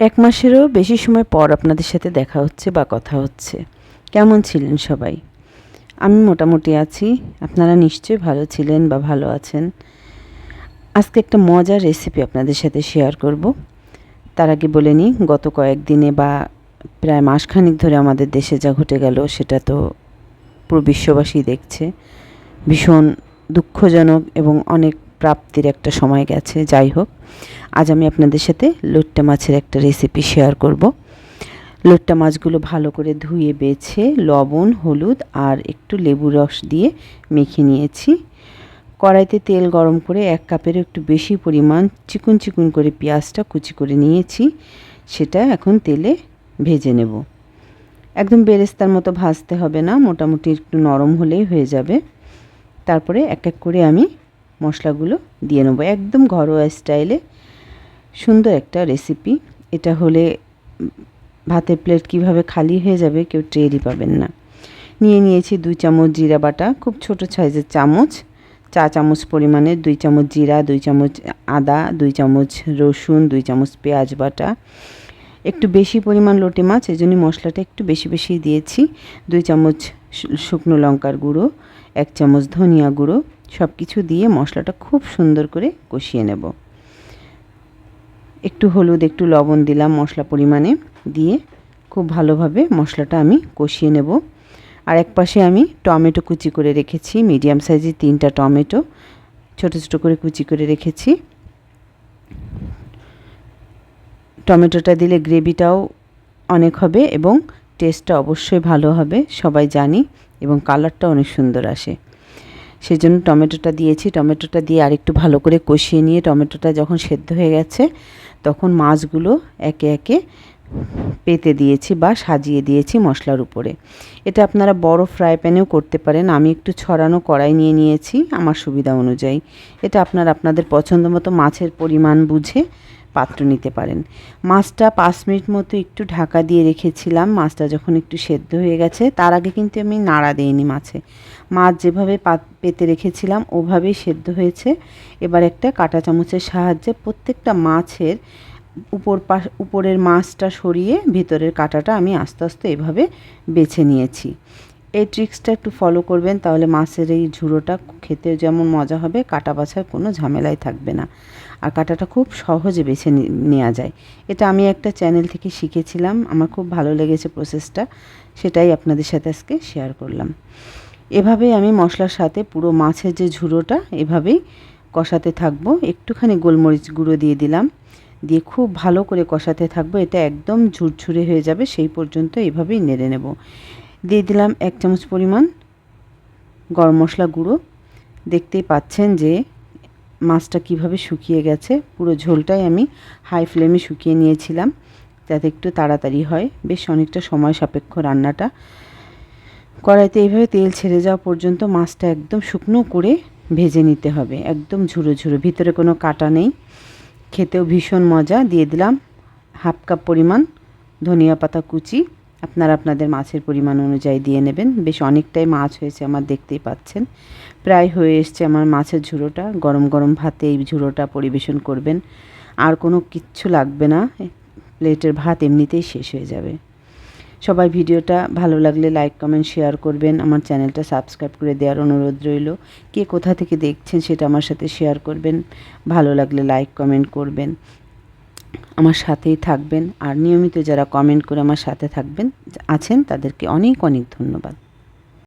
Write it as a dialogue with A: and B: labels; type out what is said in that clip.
A: এক মাসেরও বেশি সময় পর আপনাদের সাথে দেখা হচ্ছে বা কথা হচ্ছে। কেমন ছিলেন সবাই? আমি মোটামুটি আছি। আপনারা নিশ্চয়ই ভালো ছিলেন বা ভালো আছেন। আজকে একটা মজার রেসিপি আপনাদের সাথে শেয়ার করব। তার আগে বলে নিই, গত কয়েকদিনে বা প্রায় মাসখানিক ধরে আমাদের দেশে যা ঘটে গেল, সেটা তো পুরো বিশ্ববাসী দেখছে। ভীষণ দুঃখজনক এবং অনেক প্রাপ্তির একটা সময় গেছে, যাই হোক। আজ আমি আপনাদের সাথে লোট্টা মাছের একটা রেসিপি শেয়ার করব। লোট্টা মাছগুলো ভালো করে ধুয়ে, বেছে, লবণ, হলুদ আর একটু লেবু রস দিয়ে মেখে নিয়েছি। কড়াইতে তেল গরম করে এক কাপের একটু বেশি পরিমাণ চিকুন চিকুন করে পেঁয়াজটা কুচি করে নিয়েছি। সেটা এখন তেলে ভেজে নেব। একদম বেরেস্তার মতো ভাজতে হবে না, মোটামুটি একটু নরম হলেই হয়ে যাবে। তারপরে এক এক করে আমি মশলাগুলো দিয়ে নেব। একদম ঘরোয়া স্টাইলে সুন্দর একটা রেসিপি এটা হলে ভাতের প্লেট কীভাবে খালি হয়ে যাবে কেউ টেরই পাবেন না। নিয়ে নিয়েছি দুই চামচ জিরা বাটা, খুব ছোট সাইজের চামচ, চা চামচ পরিমাণে দুই চামচ জিরা, দুই চামচ আদা, দুই চামচ রসুন, দুই চামচ পেঁয়াজ বাটা। একটু বেশি পরিমাণ লোটে মাছ এই জন্য মশলাটা একটু বেশি বেশি দিয়েছি। দুই চামচ শুকনো লঙ্কার গুঁড়ো, এক চামচ ধনিয়া গুঁড়ো সব কিছু দিয়ে মশলাটা খুব সুন্দর করে কষিয়ে নেব। একটু হলুদ, একটু লবণ দিলাম মশলা পরিমাণে দিয়ে খুব ভালোভাবে মশলাটা আমি কষিয়ে নেব। আর এক পাশে আমি টমেটো কুচি করে রেখেছি, মিডিয়াম সাইজের তিনটা টমেটো, ছোটো ছোটো করে কুচি করে রেখেছি। টমেটোটা দিলে গ্রেভিটাও অনেক হবে এবং টেস্টটা অবশ্যই ভালো হবে, সবাই জানি এবং কালারটা অনেক সুন্দর আসে। সেই জন্য টমেটোটা দিয়েছি। টমেটোটা দিয়ে আরেকটু ভালো করে কষিয়ে নিয়ে টমেটোটা যখন সেদ্ধ হয়ে গেছে, তখন মাছগুলো একে একে পেতে দিয়েছি বা সাজিয়ে দিয়েছি মশলার উপরে। এটা আপনারা বড় ফ্রাই প্যানেও করতে পারেন। আমি একটু ছড়ানো কড়াই নিয়ে নিয়েছি আমার সুবিধা অনুযায়ী। এটা আপনারা আপনাদের পছন্দ মতো মাছের পরিমাণ বুঝে পাত্র নিতে পারেন। মাছটা পাঁচ মিনিট মতো একটু ঢাকা দিয়ে রেখেছিলাম। মাছটা যখন একটু সেদ্ধ হয়ে গেছে, তার আগে কিন্তু আমি নাড়া দিইনি মাছে। মাছ যেভাবে পেতে রেখেছিলাম, ওভাবেই সেদ্ধ হয়েছে। এবার একটা কাঁটা চামচের সাহায্যে প্রত্যেকটা মাছের উপর পাশ উপরের মাছটা সরিয়ে ভিতরের কাঁটাটা আমি আস্তে আস্তে এভাবে বেছে নিয়েছি। এই ট্রিক্সটা একটু ফলো করবেন, তাহলে মাছের এই ঝুড়োটা খেতে যেমন মজা হবে, কাটা বাছার কোনো ঝামেলাই থাকবে না। আর কাটাটা খুব সহজে বেছে নেওয়া যায়। এটা আমি একটা চ্যানেল থেকে শিখেছিলাম, আমার খুব ভালো লেগেছে প্রসেসটা সেটাই আপনাদের সাথে আজকে শেয়ার করলাম। এভাবেই আমি মশলার সাথে পুরো মাছের যে ঝুড়োটা, এভাবেই কষাতে থাকব। একটুখানি গোলমরিচ গুঁড়ো দিয়ে দিলাম, দিয়ে খুব ভালো করে কষাতে থাকব। এটা একদম ঝুরঝুরে হয়ে যাবে, সেই পর্যন্ত এভাবেই নেড়ে নেব। দিয়ে দিলাম এক চামচ পরিমাণ গরম মশলা গুঁড়ো। দেখতেই পাচ্ছেন যে মাছটা কীভাবে শুকিয়ে গেছে। পুরো ঝোলটাই আমি হাই ফ্লেমে শুকিয়ে নিয়েছিলাম যাতে একটু তাড়াতাড়ি হয়। বেশ অনেকটা সময় সাপেক্ষ রান্নাটা। কড়াইতে এইভাবে তেল ছেড়ে যাওয়া পর্যন্ত মাছটা একদম শুকনো করে ভেজে নিতে হবে। একদম ঝুরো ঝুরো, ভিতরে কোনো কাটা নেই। খেতেও ভীষণ মজা। দিয়ে দিলাম হাফ কাপ পরিমাণ ধনিয়া পাতা কুচি। আপনারা আপনাদের মাছের পরিমাণ অনুযায়ী দিয়ে নেবেন। বেশ অনেকটাই মাছ হয়েছে আমার দেখতেই পাচ্ছেন। প্রায় হয়ে এসছে আমার মাছের ঝুড়োটা। গরম গরম ভাতে এই ঝুড়োটা পরিবেশন করবেন। আর কোনো কিচ্ছু লাগবে না। প্লেটের ভাত এমনিতেই শেষ হয়ে যাবে। সবাই ভিডিওটা ভালো লাগলে লাইক, কমেন্ট, শেয়ার করবেন। আমার চ্যানেলটা সাবস্ক্রাইব করে দেওয়ার অনুরোধ রইল। কে কোথা থেকে দেখছেন সেটা আমার সাথে শেয়ার করবেন। ভালো লাগলে লাইক, কমেন্ট করবেন। আমার সাথেই থাকবেন। আর নিয়মিত যারা কমেন্ট করে আমার সাথে থাকবেন, আছেন, তাদেরকে অনেক অনেক ধন্যবাদ।